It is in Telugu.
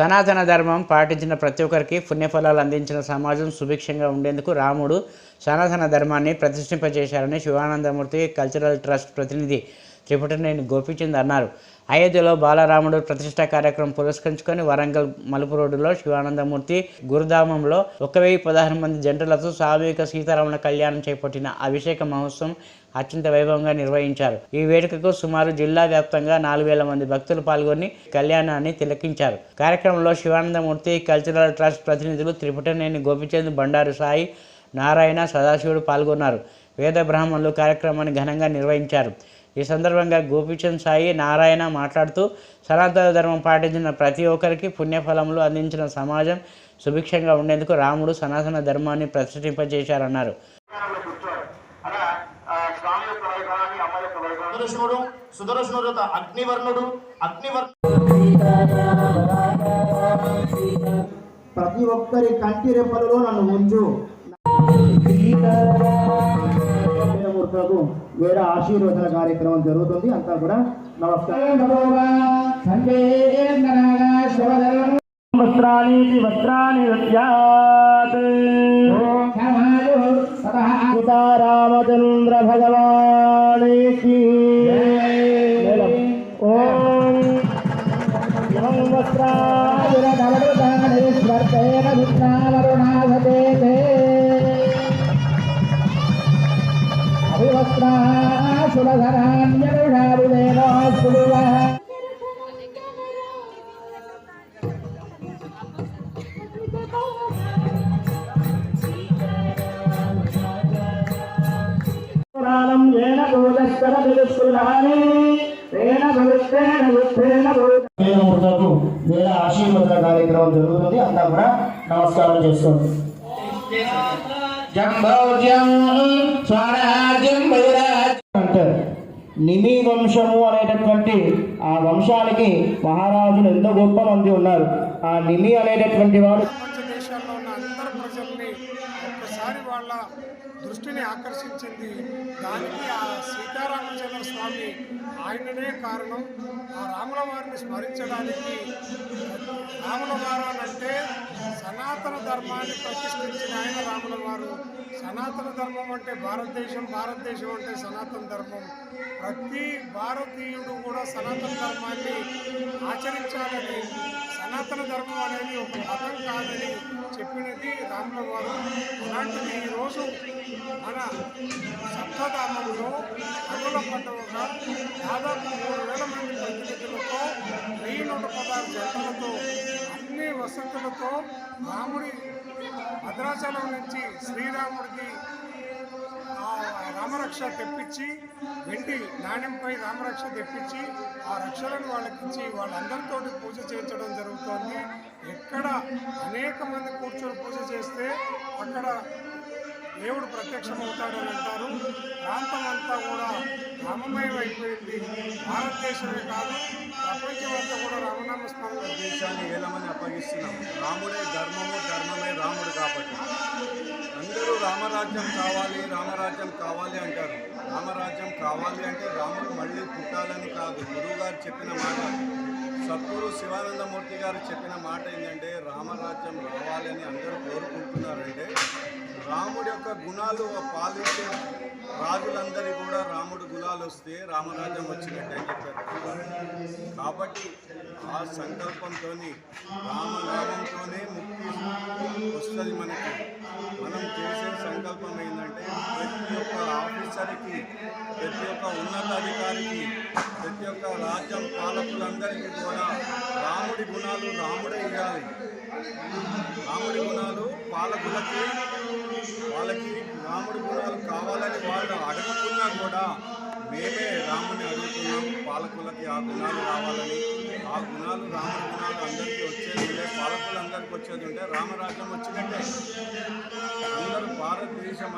సనాతన ధర్మం పాటించిన ప్రతి ఒక్కరికి పుణ్యఫలాలు అందించిన సమాజం సుభిక్షంగా ఉండేందుకు రాముడు సనాతన ధర్మాన్ని ప్రతిష్ఠింపజేశారని శివానందమూర్తి కల్చరల్ ట్రస్ట్ ప్రతినిధి త్రిపుటనేని గోపీచంద్ అన్నారు. అయోధ్యలో బాలరాముడు ప్రతిష్ట కార్యక్రమం పురస్కరించుకొని వరంగల్ మలుపు రోడ్డులో శివానందమూర్తి గురుధామంలో ఒక వెయ్యి పదహారు మంది జంటలతో సామూహిక సీతారాముల కళ్యాణం చేపట్టిన అభిషేక మహోత్సవం అత్యంత వైభవంగా నిర్వహించారు. ఈ వేడుకకు సుమారు జిల్లా వ్యాప్తంగా నాలుగు వేల మంది భక్తులు పాల్గొని కళ్యాణాన్ని తిలకించారు. కార్యక్రమంలో శివానందమూర్తి కల్చరల్ ట్రస్ట్ ప్రతినిధులు త్రిపుటనేని గోపిచంద్ బండారు సాయి నారాయణ సదాశివుడు పాల్గొన్నారు. వేద బ్రాహ్మణులు కార్యక్రమాన్ని ఘనంగా నిర్వహించారు. ఈ సందర్భంగా గోపీచంద్ సాయి నారాయణ మాట్లాడుతూ సనాతన ధర్మం పాటించిన ప్రతి ఒక్కరికి పుణ్యఫలములు అందించిన సమాజం సుభిక్షంగా ఉండేందుకు రాముడు సనాతన ధర్మాన్ని ప్రతిష్ఠింపజేశారన్నారు స్థానంలో కూర్చోవాలి అలా ఆ, స్వామి యొక్క వైభవాన్ని అమ్మ యొక్క వైభవాన్ని సుదర్శనుడు సుదర్శనుడు అగ్నివర్ణుడు అగ్నివర్ణ ప్రతి ఒక్కరి కంటి రెప్పలలో నన్ను ఉంచు. మూర్తులకు వేద ఆశీర్వచన కార్యక్రమం జరుగుతుంది. అంతా కూడా నమస్కారం. వస్త్రాన్ని వస్త్రాన్ని. సీతారామచంద్ర భగవానికి ఇమం వస్త్రావిరధవృతాని స్వర్తేన విఘ్నావరుణాధతే అభివస్త్రాశుభధరాన్యనుషాభిదేవా సుడువా పురాణం ఏన భూతస్కర విదుస్పృహాని తేన కార్యక్రమం జరుగుతుంది అంతా కూడా నమస్కారం చేసుకోండి అంటారు నిమి వంశము అనేటటువంటి ఆ వంశానికి మహారాజులు ఎంతో గొప్ప మంది ఉన్నారు. ఆ నిమి అనేటటువంటి వాడు దేశాల్లో ఉన్న అందరు ప్రజల్ని ఒక్కసారి వాళ్ళ దృష్టిని ఆకర్షించింది. దానికి ఆ సీతారామచంద్ర స్వామి ఆయననే కారణం. ఆ రాముల వారిని స్మరించడానికి రాముల వారు సనాతన ధర్మాన్ని ప్రతిష్ఠించిన ఆయన రాముల వారు. సనాతన ధర్మం అంటే భారతదేశం భారతదేశం అంటే సనాతన ధర్మం. ప్రతి భారతీయుడు కూడా సనాతన ధర్మాన్ని ఆచరించాలని సనాతన ధర్మం అనేది ఒక మతం కాదని చెప్పినది రాముల వారు. అలాంటిది ఈరోజు మన సప్తధామంలో కనుల పండుగగా దాదాపు మూడు వేల మంది ప్రతినిధులతో వెయ్యి నూట పదహారు జంటలతో అన్ని రాముడి భద్రాచలం నుంచి శ్రీరాముడికి ఆ రామరక్ష తెప్పించి వెండి నాణ్యంపై రామరక్ష తెప్పించి ఆ రక్షలను వాళ్ళకిచ్చి వాళ్ళందరితో పూజ చేయించడం జరుగుతోంది. ఎక్కడ అనేక మంది కూర్చొని పూజ చేస్తే అక్కడ దేవుడు ప్రత్యక్షమవుతాడని అంటారు. ప్రాంతం అంతా కూడా రామమయం అయిపోయింది. భారతదేశమే కాదు ప్రపంచం అంతా కూడా రామనామ స్మరణ దేశాన్ని ఏలమని అప్పగిస్తున్నాం. రాముడే ధర్మము ధర్మమే రాముడు కాబట్టి. అందరూ రామరాజ్యం కావాలి రామరాజ్యం కావాలి అంటారు. రామరాజ్యం కావాలి అంటే రాముడు మళ్ళీ పుట్టాలని కాదు. గురువు గారు చెప్పిన మాట సద్గురు శివానందమూర్తి గారు చెప్పిన మాట ఏంటంటే రామరాజ్యం రావాలని అందరూ కోరుకుంటున్నారంటే రాముడి యొక్క గుణాలు పాలించే రాజులందరి కూడా రాముడు గుణాలు వస్తే రామరాజ్యం వచ్చినట్టు అని చెప్పారు. కాబట్టి ఆ సంకల్పంతో రామనామంతోనే ముక్తి వస్తుంది మనకి. మనం చేసే సంకల్పం ఏంటంటే ప్రతి ఒక్క ఆఫీసర్కి ఒక్క ఉన్నతాధికారికి ప్రతి ఒక్క రాజ్యం పాలకులందరికీ కూడా రాముడి గుణాలు రాముడే ఇవ్వాలి. రాముడి గుణాలు పాలకులకి వాళ్ళకి రాముడి గుణాలు కావాలని వాళ్ళు అడగకున్నా కూడా మేమే రాముని అడుగుతున్నాం. పాలకులకి ఆ గుణాలు రావాలని. ఆ గుణాలు రాముడి గుణాలు అందరికీ వచ్చేది ఉంటే పాలకులందరికీ వచ్చేది ఉంటే రామరాజ్యం వచ్చినట్టే. అందరూ భారతదేశం